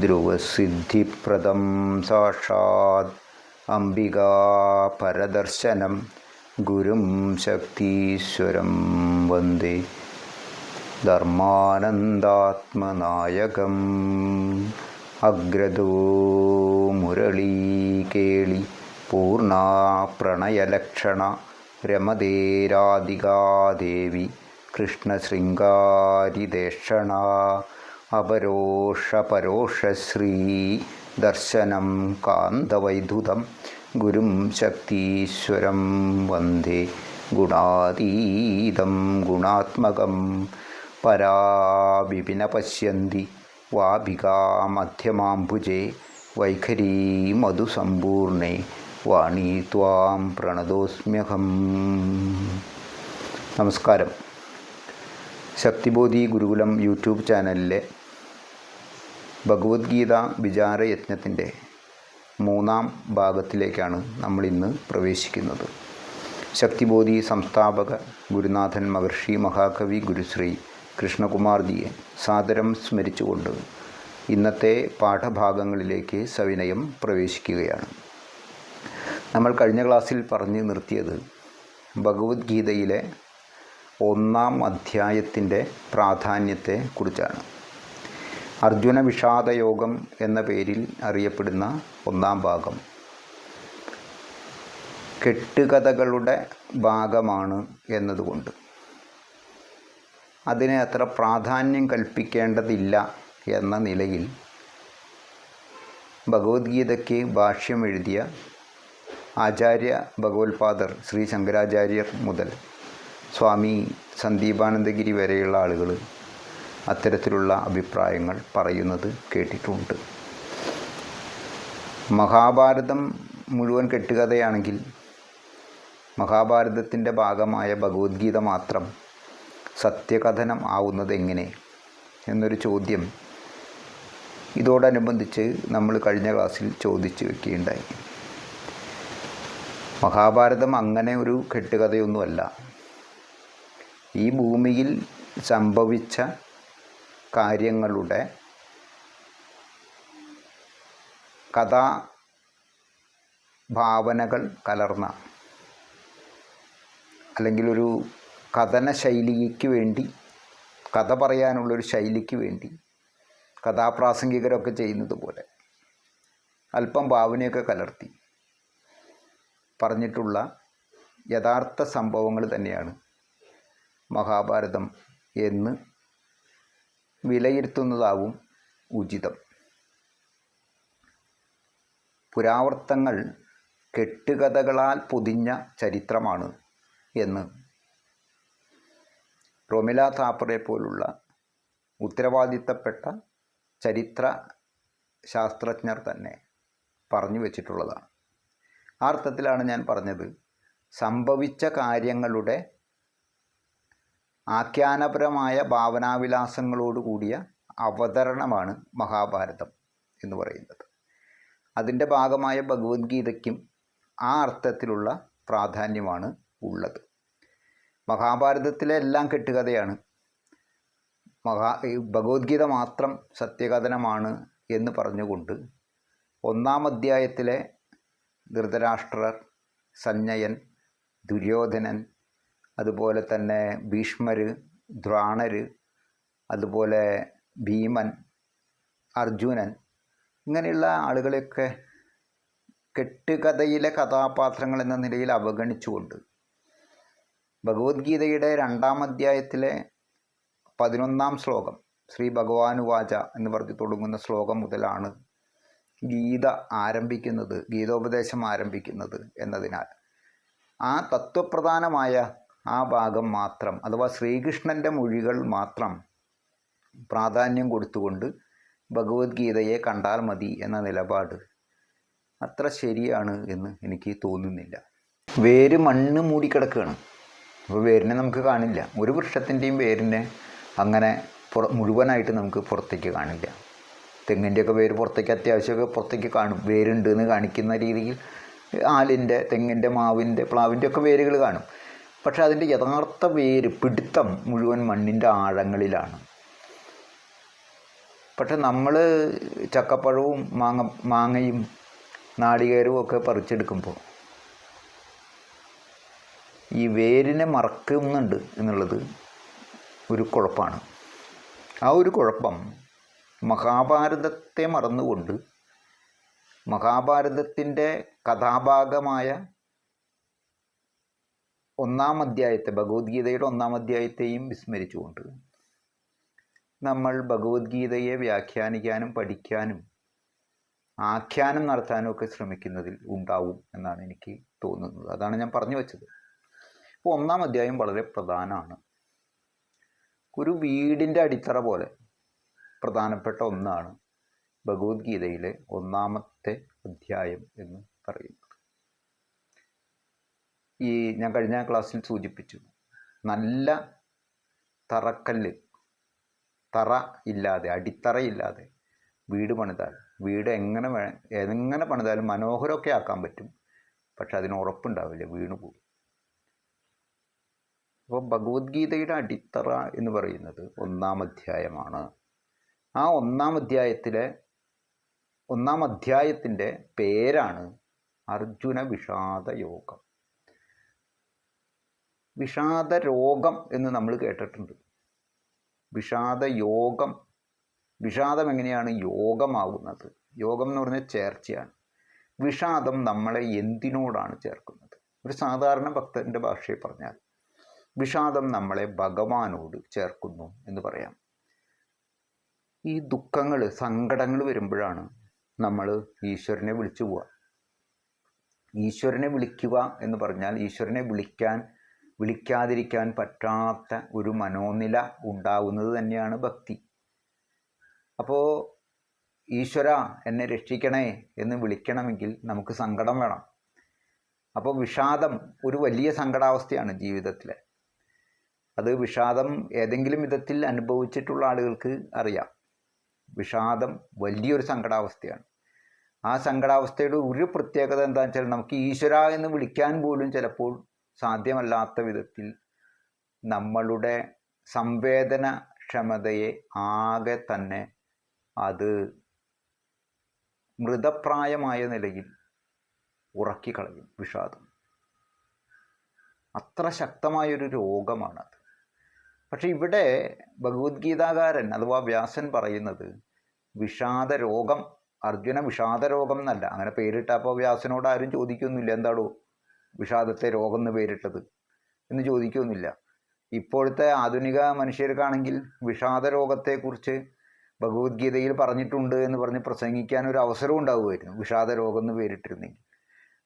ധ്രുവസിദ്ധിപ്രദം സാക്ഷാത് അംബികാപരദർശനം ഗുരും ശക്തീശ്വരം വന്ദേ ധർമാനന്ദാത്മനായകം. അഗ്രദോ മുരളീകേളി പൂർണ പ്രണയലക്ഷണ രമതേരാധികാദേവി കൃഷ്ണശൃംഗാരിദേഷണ അപരോഷ പരോഷശ്രീ ദർശനം കാന്തവൈദ്യുതം ഗുരും ശക്തീശ്വരം വന്ദേ ഗുണാതീതം ഗുണാത്മകം പരാവിപിന പശ്യന്തി വാഭികാ മധ്യമാംബുജേ വൈഖരീ മധുസമ്പൂർണേ വാണി ത്വാം പ്രണതോസ്മ്യഹം. നമസ്കാരം. ശക്തിബോധി ഗുരുകുലം യൂട്യൂബ് ചാനലിലെ ഭഗവത്ഗീത വിചാരയജ്ഞത്തിന്റെ മൂന്നാം ഭാഗത്തിലേക്കാണ് നമ്മൾ ഇന്ന് പ്രവേശിക്കുന്നത്. ശക്തിബോധി സംസ്ഥാപക ഗുരുനാഥൻ മഹർഷി മഹാകവി ഗുരുശ്രീ കൃഷ്ണകുമാർജിയെ സാദരം സ്മരിച്ചുകൊണ്ട് ഇന്നത്തെ പാഠഭാഗങ്ങളിലേക്ക് സവിനയം പ്രവേശിക്കുകയാണ്. നമ്മൾ കഴിഞ്ഞ ക്ലാസ്സിൽ പറഞ്ഞു നിർത്തിയത് ഭഗവത്ഗീതയിലെ ഒന്നാം അധ്യായത്തിന്റെ പ്രാധാന്യത്തെ കുറിച്ചാണ്. അർജുന വിഷാദയോഗം എന്ന പേരിൽ അറിയപ്പെടുന്ന ഒന്നാം ഭാഗം. കെട്ടുകഥകളുടെ ഭാഗമാണ് എന്നതുകൊണ്ട്. അതിനെ അത്ര പ്രാധാന്യം കൽപ്പിക്കേണ്ടതില്ല എന്ന നിലയിൽ ഭഗവത്ഗീതയ്ക്ക് ഭാഷ്യം എഴുതിയ ആചാര്യ ഭഗവത്പാദർ ശ്രീ ശങ്കരാചാര്യർ മുതൽ സ്വാമി സന്ദീപാനന്ദഗിരി വരെയുള്ള ആളുകൾ അത്തരത്തിലുള്ള അഭിപ്രായങ്ങൾ പറയുന്നത് കേട്ടിട്ടുണ്ട്. മഹാഭാരതം മുഴുവൻ കെട്ടുകഥയാണെങ്കിൽ മഹാഭാരതത്തിന്റെ ഭാഗമായ ഭഗവത്ഗീത മാത്രം സത്യകഥനം ആവുന്നത് എങ്ങനെ എന്നൊരു ചോദ്യം ഇതോടനുബന്ധിച്ച് നമ്മൾ കഴിഞ്ഞ ക്ലാസ്സിൽ ചോദിച്ചു വെക്കുകയുണ്ടായി. മഹാഭാരതം അങ്ങനെ ഒരു കെട്ടുകഥയൊന്നുമല്ല. ഈ ഭൂമിയിൽ സംഭവിച്ച കാര്യങ്ങളുടെ കഥാ ഭാവനകൾ കലർന്ന അല്ലെങ്കിൽ ഒരു കഥന ശൈലിക്ക് വേണ്ടി കഥ പറയാനുള്ളൊരു ശൈലിക്ക് വേണ്ടി കഥാപ്രാസംഗികരൊക്കെ ചെയ്യുന്നത് പോലെ അല്പം ഭാവനയൊക്കെ കലർത്തി പറഞ്ഞിട്ടുള്ള യഥാർത്ഥ സംഭവങ്ങൾ തന്നെയാണ് മഹാഭാരതം എന്ന് വിലയിരുത്തുന്നതാവും ഉചിതം. പുരാവർത്തങ്ങൾ കെട്ടുകഥകളാൽ പൊതിഞ്ഞ ചരിത്രമാണ് എന്ന് റൊമില താപ്പറെ പോലുള്ള ഉത്തരവാദിത്തപ്പെട്ട ചരിത്ര ശാസ്ത്രജ്ഞർ തന്നെ പറഞ്ഞു വച്ചിട്ടുള്ളതാണ്. ആ അർത്ഥത്തിലാണ് ഞാൻ പറഞ്ഞത് സംഭവിച്ച കാര്യങ്ങളുടെ ആഖ്യാനപരമായ ഭാവനാവിലാസങ്ങളോട് കൂടിയ അവതരണമാണ് മഹാഭാരതം എന്ന് പറയുന്നത്. അതിന്റെ ഭാഗമായ ഭഗവത്ഗീതയ്ക്കും ആ അർത്ഥത്തിലുള്ള പ്രാധാന്യമാണ് ഉള്ളത്. മഹാഭാരതത്തിലെ എല്ലാം കെട്ടുകഥയാണ്. മഹാ ഭഗവത്ഗീത മാത്രം സത്യകഥനമാണ് എന്ന് പറഞ്ഞുകൊണ്ട് ഒന്നാം അധ്യായത്തിലെ ധൃതരാഷ്ട്രർ സഞ്ജയൻ ദുര്യോധനൻ അതുപോലെ തന്നെ ഭീഷ്മർ ദ്രോണർ അതുപോലെ ഭീമൻ അർജുനൻ ഇങ്ങനെയുള്ള ആളുകളെയൊക്കെ കെട്ടുകഥയിലെ കഥാപാത്രങ്ങൾ എന്ന നിലയിൽ അവഗണിച്ചുകൊണ്ട് ഭഗവത്ഗീതയുടെ രണ്ടാം അധ്യായത്തിലെ പതിനൊന്നാം ശ്ലോകം ശ്രീ ഭഗവാനുവാച എന്ന് പറഞ്ഞ് തുടങ്ങുന്ന ശ്ലോകം മുതലാണ് ഗീത ആരംഭിക്കുന്നത് ഗീതോപദേശം ആരംഭിക്കുന്നത് എന്നതിനാൽ. ആ തത്വപ്രധാനമായ ആ ഭാഗം മാത്രം അഥവാ ശ്രീകൃഷ്ണന്റെ മൊഴികൾ മാത്രം പ്രാധാന്യം കൊടുത്തുകൊണ്ട് ഭഗവത്ഗീതയെ കണ്ടാൽ മതി എന്ന നിലപാട് അത്ര ശരിയാണ് എന്ന് എനിക്ക് തോന്നുന്നില്ല. വേര് മണ്ണ് മൂടിക്കിടക്കുകയാണ്. അപ്പോൾ വേരിനെ നമുക്ക് കാണില്ല. ഒരു വൃക്ഷത്തിന്റെയും വേരിനെ അങ്ങനെ പുറ മുഴുവനായിട്ട് നമുക്ക് പുറത്തേക്ക് കാണില്ല. തെങ്ങിന്റെയൊക്കെ വേര് പുറത്തേക്ക് അത്യാവശ്യമൊക്കെ പുറത്തേക്ക് കാണും. വേരുണ്ട് എന്ന് കാണിക്കുന്ന രീതിയിൽ ആലിന്റെ തെങ്ങിന്റെ മാവിന്റെ പ്ലാവിന്റെ ഒക്കെ വേരുകൾ കാണും. പക്ഷേ അതിന്റെ യഥാർത്ഥ വേര് പിടുത്തം മുഴുവൻ മണ്ണിന്റെ ആഴങ്ങളിലാണ്. പക്ഷെ നമ്മൾ ചക്കപ്പഴവും മാങ്ങ മാങ്ങയും നാളികേരവും ഒക്കെ പറിച്ചെടുക്കുമ്പോൾ ഈ വേരിനെ മറക്കുന്നുണ്ട് എന്നുള്ളത് ഒരു കുഴപ്പമാണ്. ആ ഒരു കുഴപ്പം മഹാഭാരതത്തെ മറന്നുകൊണ്ട് മഹാഭാരതത്തിന്റെ കഥാഭാഗമായ ഒന്നാം അധ്യായത്തെ ഭഗവത്ഗീതയുടെ ഒന്നാം അധ്യായത്തെയും വിസ്മരിച്ചുകൊണ്ട് നമ്മൾ ഭഗവത്ഗീതയെ വ്യാഖ്യാനിക്കാനും പഠിക്കാനും ആഖ്യാനം നടത്താനും ഒക്കെ ശ്രമിക്കുന്നതിൽ ഉണ്ടാവും എന്നാണ് എനിക്ക് തോന്നുന്നത്. അതാണ് ഞാൻ പറഞ്ഞു വെച്ചത്. ഇപ്പോൾ ഒന്നാം അധ്യായം വളരെ പ്രധാനമാണ്. ഒരു വീടിന്റെ അടിത്തറ പോലെ പ്രധാനപ്പെട്ട ഒന്നാണ് ഭഗവത്ഗീതയിലെ ഒന്നാമത്തെ അധ്യായം എന്ന് പറയുന്നത്. ഈ ഞാൻ കഴിഞ്ഞ ക്ലാസ്സിൽ സൂചിപ്പിച്ചു. നല്ല തറക്കല്ല് തറ ഇല്ലാതെ അടിത്തറയില്ലാതെ വീട് പണിതാൽ വീട് എങ്ങനെ വേ എങ്ങനെ പണിതാലും മനോഹരമൊക്കെ ആക്കാൻ പറ്റും. പക്ഷെ അതിന് ഉറപ്പുണ്ടാവില്ല വീണു പോകും അപ്പോൾ ഭഗവത്ഗീതയുടെ അടിത്തറ എന്ന് പറയുന്നത് ഒന്നാം അധ്യായമാണ്. ആ ഒന്നാം അധ്യായത്തിലെ ഒന്നാം അധ്യായത്തിന്റെ പേരാണ് അർജുന വിഷാദ യോഗം വിഷാദ രോഗം എന്ന് നമ്മൾ കേട്ടിട്ടുണ്ട്. വിഷാദ യോഗം വിഷാദം എങ്ങനെയാണ് യോഗമാകുന്നത് യോഗം എന്ന് പറഞ്ഞാൽ ചേർച്ചയാണ്. വിഷാദം നമ്മളെ എന്തിനോടാണ് ചേർക്കുന്നത്? ഒരു സാധാരണ ഭക്തന്റെ ഭാഷയിൽ പറഞ്ഞാൽ വിഷാദം നമ്മളെ ഭഗവാനോട് ചേർക്കുന്നു എന്ന് പറയാം. ഈ ദുഃഖങ്ങൾ സങ്കടങ്ങൾ വരുമ്പോഴാണ് നമ്മൾ ഈശ്വരനെ വിളിച്ചു പോവുക. ഈശ്വരനെ വിളിക്കുക എന്ന് പറഞ്ഞാൽ ഈശ്വരനെ വിളിക്കാൻ വിളിക്കാതിരിക്കാൻ പറ്റാത്ത ഒരു മനോനില ഉണ്ടാവുന്നത് തന്നെയാണ് ഭക്തി. അപ്പോൾ ഈശ്വര എന്നെ രക്ഷിക്കണേ എന്ന് വിളിക്കണമെങ്കിൽ നമുക്ക് സങ്കടം വേണം. അപ്പോൾ വിഷാദം ഒരു വലിയ സങ്കടാവസ്ഥയാണ് ജീവിതത്തിൽ അത് വിഷാദം ഏതെങ്കിലും വിധത്തിൽ അനുഭവിച്ചിട്ടുള്ള ആളുകൾക്ക് അറിയാം. വിഷാദം വലിയൊരു സങ്കടാവസ്ഥയാണ്. ആ സങ്കടാവസ്ഥയുടെ ഒരു പ്രത്യേകത എന്താണെന്ന് വെച്ചാൽ നമുക്ക് ഈശ്വര എന്ന് വിളിക്കാൻ പോലും ചിലപ്പോൾ സാധ്യമല്ലാത്ത വിധത്തിൽ നമ്മളുടെ സംവേദന ക്ഷമതയെ ആകെ തന്നെ അത് മൃതപ്രായമായ നിലയിൽ ഉറക്കിക്കളയും വിഷാദം. അത്ര ശക്തമായൊരു രോഗമാണത്. പക്ഷെ ഇവിടെ ഭഗവത്ഗീതാകാരൻ അഥവാ വ്യാസൻ പറയുന്നത് വിഷാദ രോഗം അർജുന വിഷാദ രോഗം എന്നല്ല. അങ്ങനെ പേരിട്ടപ്പോൾ വ്യാസനോട് ആരും ചോദിക്കുന്നില്ല എന്താടോ? വിഷാദത്തെ രോഗം എന്ന് പേരിട്ടത് എന്ന് ചോദിക്കുന്നില്ല ഇപ്പോഴത്തെ ആധുനിക മനുഷ്യർക്കാണെങ്കിൽ വിഷാദ രോഗത്തെക്കുറിച്ച് ഭഗവത്ഗീതയിൽ പറഞ്ഞിട്ടുണ്ട് എന്ന് പറഞ്ഞ് പ്രസംഗിക്കാൻ ഒരു അവസരം ഉണ്ടാവുമായിരുന്നു വിഷാദ രോഗം എന്ന് പേരിട്ടിരുന്നെങ്കിൽ.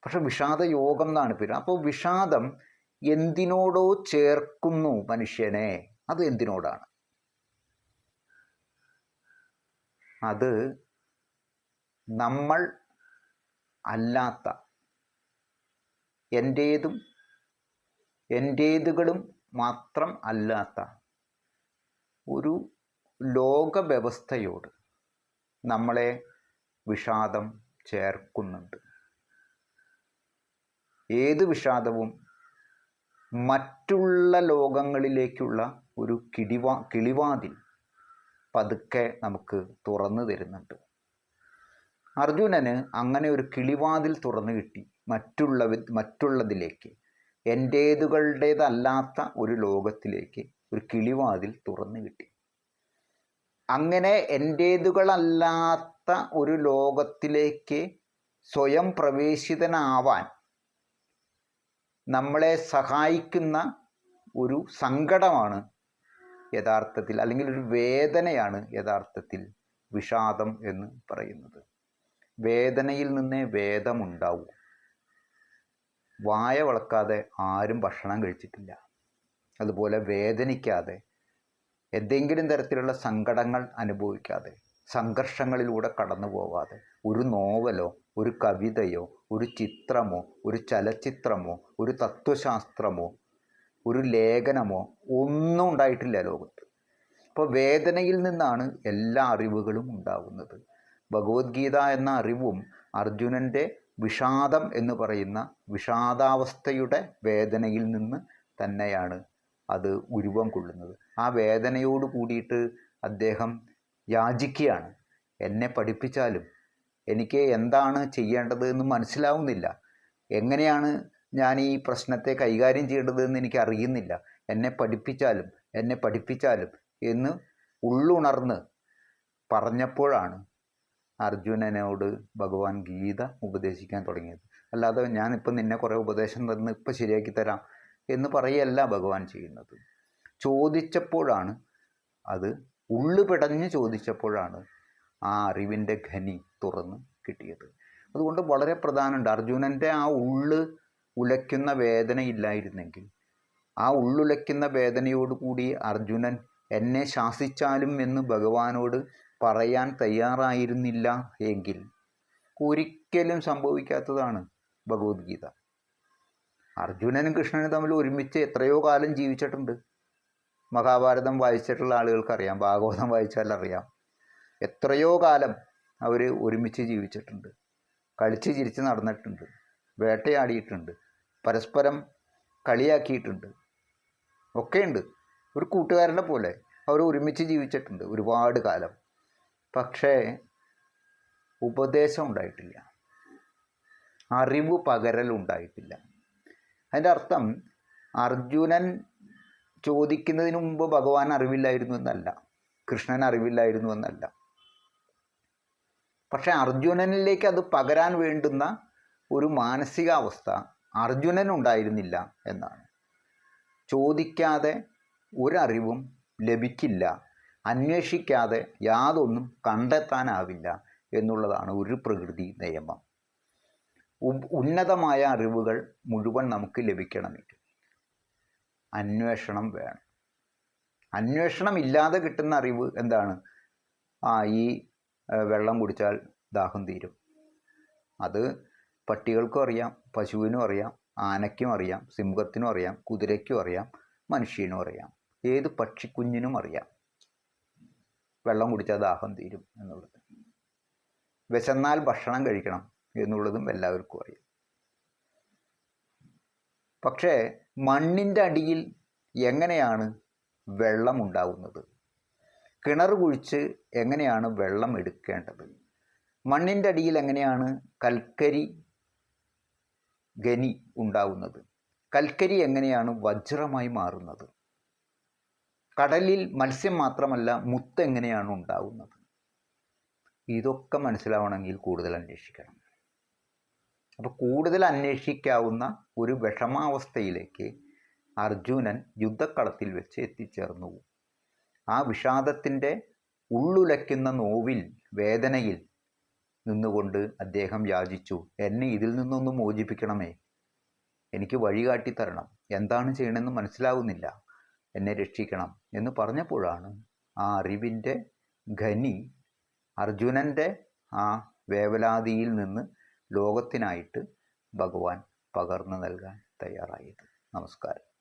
പക്ഷെ വിഷാദ യോഗം എന്നാണ് പേര്. അപ്പോൾ വിഷാദം എന്തിനോടോ ചേർക്കുന്നു മനുഷ്യനെ? അത് എന്തിനോടാണ്? അത് നമ്മൾ അല്ലാത്ത എന്റേതും എന്റേതുകളും മാത്രം അല്ലാത്ത ഒരു ലോകവ്യവസ്ഥയോട് നമ്മളെ വിഷാദം ചേർക്കുന്നുണ്ട്. ഏത് വിഷാദവും മറ്റുള്ള ലോകങ്ങളിലേക്കുള്ള ഒരു കിടിവാ കിളിവാതിൽ പതുക്കെ നമുക്ക് തുറന്നു തരുന്നുണ്ട്. അർജുനന് അങ്ങനെ ഒരു കിളിവാതിൽ തുറന്നു കിട്ടി. മറ്റുള്ള മറ്റുള്ളതിലേക്ക് എന്റേതുകളുടേതല്ലാത്ത ഒരു ലോകത്തിലേക്ക് ഒരു കിളിവാതിൽ തുറന്നു കിട്ടി. അങ്ങനെ എന്റേതുകളല്ലാത്ത ഒരു ലോകത്തിലേക്ക് സ്വയം പ്രവേശിതനാവാൻ നമ്മളെ സഹായിക്കുന്ന ഒരു സങ്കടമാണ് യഥാർത്ഥത്തിൽ അല്ലെങ്കിൽ ഒരു വേദനയാണ് യഥാർത്ഥത്തിൽ വിഷാദം എന്ന് പറയുന്നത്. വേദനയിൽ നിന്നേ വേദമുണ്ടാവൂ. വായ വളക്കാതെ ആരും ഭക്ഷണം കഴിച്ചിട്ടില്ല. അതുപോലെ വേദനിക്കാതെ എന്തെങ്കിലും തരത്തിലുള്ള സങ്കടങ്ങൾ അനുഭവിക്കാതെ സംഘർഷങ്ങളിലൂടെ കടന്നു പോവാതെ ഒരു നോവലോ ഒരു കവിതയോ ഒരു ചിത്രമോ ഒരു ചലച്ചിത്രമോ ഒരു തത്വശാസ്ത്രമോ ഒരു ലേഖനമോ ഒന്നും ഉണ്ടായിട്ടില്ല ലോകത്ത്. അപ്പോൾ വേദനയിൽ നിന്നാണ് എല്ലാ അറിവുകളും ഉണ്ടാകുന്നത് ഭഗവത്ഗീത എന്ന അറിവും അർജുനന്റെ വിഷാദം എന്ന് പറയുന്ന വിഷാദാവസ്ഥയുടെ വേദനയിൽ നിന്ന് തന്നെയാണ് അത് ഉരുവം കൊള്ളുന്നത്. ആ വേദനയോട് കൂടിയിട്ട് അദ്ദേഹം യാചിക്കുകയാണ്. എന്നെ പഠിപ്പിച്ചാലും എനിക്ക് എന്താണ് ചെയ്യേണ്ടത് എന്ന് മനസ്സിലാവുന്നില്ല. എങ്ങനെയാണ് ഞാൻ ഈ പ്രശ്നത്തെ കൈകാര്യം ചെയ്യേണ്ടത് എന്ന് എനിക്ക് അറിയുന്നില്ല. എന്നെ പഠിപ്പിച്ചാലും എന്നെ പഠിപ്പിച്ചാലും എന്ന് ഉള്ളുണർന്ന് പറഞ്ഞപ്പോഴാണ് അർജുനനോട് ഭഗവാൻ ഗീത ഉപദേശിക്കാൻ തുടങ്ങിയത്. അല്ലാതെ ഞാനിപ്പോൾ നിന്നെ കുറേ ഉപദേശം തന്ന് ഇപ്പം ശരിയാക്കി തരാം എന്ന് പറയല്ല ഭഗവാൻ ചെയ്യുന്നത്. ചോദിച്ചപ്പോഴാണ് അത് ഉള്ളു പിടഞ്ഞ് ചോദിച്ചപ്പോഴാണ് ആ അറിവിന്റെ ഖനി തുറന്ന് കിട്ടിയത്. അതുകൊണ്ട് വളരെ പ്രധാനമുണ്ട്. അർജുനന്റെ ആ ഉള്ളു ഉലയ്ക്കുന്ന വേദന ഇല്ലായിരുന്നെങ്കിൽ ആ ഉള്ളുലയ്ക്കുന്ന വേദനയോടുകൂടി അർജുനൻ എന്നെ ശാസിച്ചാലും എന്ന് ഭഗവാനോട് പറയാൻ തയ്യാറായിരുന്നില്ല എങ്കിൽ ഒരിക്കലും സംഭവിക്കാത്തതാണ് ഭഗവത്ഗീത. അർജുനനും കൃഷ്ണനും തമ്മിൽ ഒരുമിച്ച് എത്രയോ കാലം ജീവിച്ചിട്ടുണ്ട്. മഹാഭാരതം വായിച്ചിട്ടുള്ള ആളുകൾക്കറിയാം ഭാഗവതം വായിച്ചാൽ അറിയാം എത്രയോ കാലം അവർ ഒരുമിച്ച് ജീവിച്ചിട്ടുണ്ട്. കളിച്ച് ചിരിച്ച് നടന്നിട്ടുണ്ട്. വേട്ടയാടിയിട്ടുണ്ട്. പരസ്പരം കളിയാക്കിയിട്ടുണ്ട്. ഒക്കെയുണ്ട്. ഒരു കൂട്ടുകാരനെ പോലെ അവർ ഒരുമിച്ച് ജീവിച്ചിട്ടുണ്ട് ഒരുപാട് കാലം. പക്ഷേ ഉപദേശം ഉണ്ടായിട്ടില്ല. അറിവ് പകരൽ ഉണ്ടായിട്ടില്ല. അതിന്റെ അർത്ഥം അർജുനൻ ചോദിക്കുന്നതിന് മുമ്പ് ഭഗവാൻ അറിവില്ലായിരുന്നു എന്നല്ല. കൃഷ്ണൻ അറിവില്ലായിരുന്നു എന്നല്ല. പക്ഷെ അർജുനനിലേക്ക് അത് പകരാൻ വേണ്ടുന്ന ഒരു മാനസികാവസ്ഥ അർജുനൻ ഉണ്ടായിരുന്നില്ല എന്നാണ്. ചോദിക്കാതെ ഒരറിവും ലഭിക്കില്ല അന്വേഷിക്കാതെ യാതൊന്നും കണ്ടെത്താനാവില്ല എന്നുള്ളതാണ് ഒരു പ്രകൃതി നിയമം. ഉന്നതമായ അറിവുകൾ മുഴുവൻ നമുക്ക് ലഭിക്കണമെങ്കിൽ അന്വേഷണം വേണം. അന്വേഷണം ഇല്ലാതെ കിട്ടുന്ന അറിവ് എന്താണ്? ആ ഈ വെള്ളം കുടിച്ചാൽ ദാഹം തീരും. അത് പട്ടികൾക്കും അറിയാം പശുവിനും അറിയാം ആനയ്ക്കും അറിയാം സിംഹത്തിനും അറിയാം കുതിരയ്ക്കും അറിയാം മനുഷ്യനും അറിയാം. ഏത് പക്ഷിക്കുഞ്ഞിനും അറിയാം. വെള്ളം കുടിച്ചാൽ ദാഹം തീരും എന്നുള്ളത്. വിശന്നാൽ ഭക്ഷണം കഴിക്കണം എന്നുള്ളതും എല്ലാവർക്കും അറിയാം. പക്ഷേ മണ്ണിന്റെ അടിയിൽ എങ്ങനെയാണ് വെള്ളം ഉണ്ടാകുന്നത് കിണർ കുഴിച്ച് എങ്ങനെയാണ് വെള്ളം എടുക്കേണ്ടത്? മണ്ണിന്റെ അടിയിൽ എങ്ങനെയാണ് കൽക്കരി ഖനി ഉണ്ടാവുന്നത്? കൽക്കരി എങ്ങനെയാണ് വജ്രമായി മാറുന്നത്? കടലിൽ മത്സ്യം മാത്രമല്ല മുത്ത് എങ്ങനെയാണ് ഉണ്ടാകുന്നത് ഇതൊക്കെ മനസ്സിലാവണമെങ്കിൽ കൂടുതൽ അന്വേഷിക്കണം. അപ്പോൾ കൂടുതൽ അന്വേഷിക്കാവുന്ന ഒരു വിഷമാവസ്ഥയിലേക്ക് അർജുനൻ യുദ്ധക്കളത്തിൽ വെച്ച് എത്തിച്ചേർന്നു. ആ വിഷാദത്തിന്റെ ഉള്ളുലയ്ക്കുന്ന നോവിൽ വേദനയിൽ നിന്നുകൊണ്ട് അദ്ദേഹം യാചിച്ചു എന്നെ ഇതിൽ നിന്നൊന്ന് മോചിപ്പിക്കണമേ. എനിക്ക് വഴികാട്ടി തരണം എന്താണ് ചെയ്യണമെന്ന് മനസ്സിലാവുന്നില്ല. എന്നെ രക്ഷിക്കണം എന്ന് പറഞ്ഞപ്പോഴാണ് ആ അറിവിന്റെ ഖനി അർജുനന്റെ ആ വേവലാതിയിൽ നിന്ന് ലോകത്തിനായിട്ട് ഭഗവാൻ പകർന്നു നൽകാൻ തയ്യാറായത്. നമസ്കാരം.